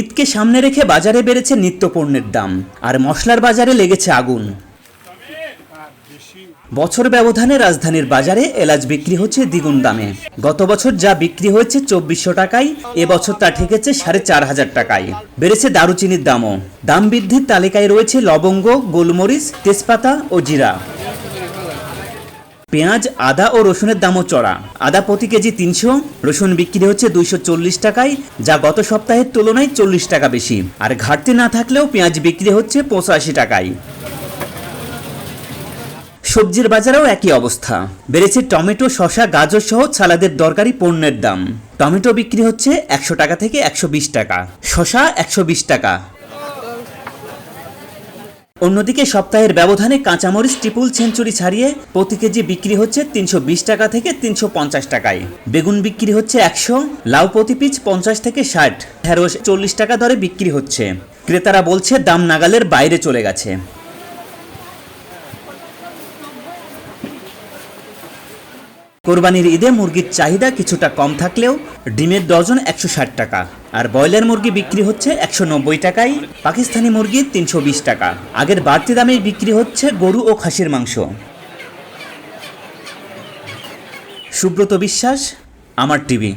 ঈদকে সামনে রেখে বাজারে বেড়েছে নিত্যপণ্যের দাম, আর মশলার বাজারে লেগেছে আগুন। বছর ব্যবধানে রাজধানীর বাজারে এলাচ বিক্রি হচ্ছে দ্বিগুণ দামে। গত বছর যা বিক্রি হয়েছে চব্বিশশো টাকায় এবছর তা ঠেকেছে সাড়ে চার হাজার টাকায়। বেড়েছে দারুচিনির দামও। দাম বৃদ্ধির তালিকায় রয়েছে লবঙ্গ, গোলমরিচ, তেজপাতা ও জিরা। পেঁয়াজ, আদা ও রসুনের দামও চড়া। আদা প্রতি কেজি তিনশো, রসুন বিক্রি হচ্ছে দুইশো চল্লিশ টাকায়, যা গত সপ্তাহের তুলনায় চল্লিশ টাকা বেশি। আর ঘাটতি না থাকলেও পেঁয়াজ বিক্রি হচ্ছে পঁচাশি টাকায়। সবজির বাজারেও একই অবস্থা। বেড়েছে টমেটো, শসা, গাজর সহ সালাদের দরকারি পণ্যের দাম। টমেটো বিক্রি হচ্ছে একশো টাকা থেকে একশো বিশ টাকা। শশা একশো বিশ টাকা। অন্যদিকে সপ্তাহের ব্যবধানে কাঁচামরিচ ট্রিপুল সেঞ্চুরি ছাড়িয়ে প্রতি কেজি বিক্রি হচ্ছে তিনশো বিশ টাকা থেকে তিনশো পঞ্চাশ টাকায়। বেগুন বিক্রি হচ্ছে একশো, লাউ প্রতি পিচ পঞ্চাশ থেকে ষাট, ঢেঁড়স চল্লিশ টাকা দরে বিক্রি হচ্ছে। ক্রেতারা বলছে দাম নাগালের বাইরে চলে গেছে। কোরবানির ঈদে মুরগির চাহিদা কিছুটা কম থাকলেও ডিমের ডজন একশো ষাট টাকা। আর ব্রয়লার মুরগি বিক্রি হচ্ছে একশো নব্বই টাকায়, পাকিস্তানি মুরগি তিনশো বিশ টাকা। আগের বাড়তি দামেই বিক্রি হচ্ছে গরু ও খাসির মাংস। সুব্রত বিশ্বাস, আমার টিভি।